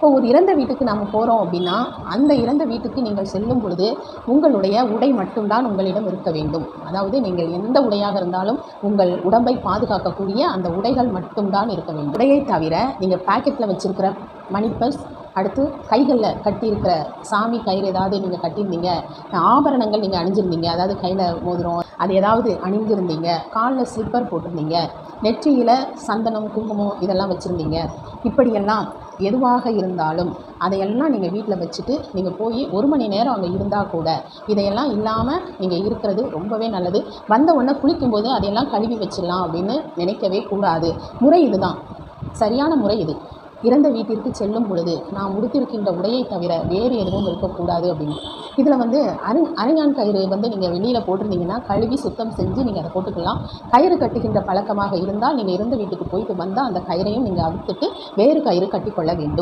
இப்போ ஒரு இறந்த வீட்டுக்கு நாம் போகிறோம் அப்படின்னா அந்த இறந்த வீட்டுக்கு நீங்கள் செல்லும் பொழுது உங்களுடைய உடை மட்டும்தான் உங்களிடம் இருக்க வேண்டும். அதாவது நீங்கள் எந்த உடையாக இருந்தாலும் உங்கள் உடம்பை பாதுகாக்கக்கூடிய அந்த உடைகள் மட்டும்தான் இருக்க வேண்டும். உடையை தவிர நீங்கள் பாக்கெட்டில் வச்சுருக்கிற மணி பர்ஸ் அடுத்து கைகளில் கட்டியிருக்கிற சாமி கயிறு ஏதாவது நீங்கள் கட்டியிருந்தீங்க ஆபரணங்கள் நீங்கள் அணிஞ்சிருந்தீங்க அதாவது கையில் மோதிரம் அது ஏதாவது அணிஞ்சிருந்தீங்க காலில் ஸ்லிப்பர் போட்டிருந்தீங்க நெற்றியில் சந்தனம் குங்குமம் இதெல்லாம் வச்சுருந்தீங்க. இப்படியெல்லாம் எதுவாக இருந்தாலும் அதையெல்லாம் நீங்கள் வீட்டில் வச்சுட்டு நீங்கள் போய் ஒரு மணி நேரம் அங்கே இருந்தால் கூட இதையெல்லாம் இல்லாமல் நீங்கள் இருக்கிறது ரொம்பவே நல்லது. வந்த உடனே குளிக்கும்போது அதையெல்லாம் கழுவி வச்சிடலாம் அப்படின்னு நினைக்கவே கூடாது. முறை இதுதான். சரியான முறை இது. இறந்த வீட்டிற்கு செல்லும் பொழுது நாம் உடுத்திருக்கின்ற உடையை தவிர வேறு எதுவும் இருக்கக்கூடாது அப்படின்னு. இதில் வந்து அரு அரைஞான் கயிறு வந்து நீங்கள் வெளியில் போட்டிருந்தீங்கன்னா கழுவி சுத்தம் செஞ்சு நீங்கள் அதை போட்டுக்கலாம். கயிறு கட்டுகின்ற பழக்கமாக இருந்தால் நீங்கள் இறந்த வீட்டுக்கு போயிட்டு வந்தால் அந்த கயிறையும் நீங்கள் அவித்துட்டு வேறு கயிறு கட்டிக்கொள்ள வேண்டும்.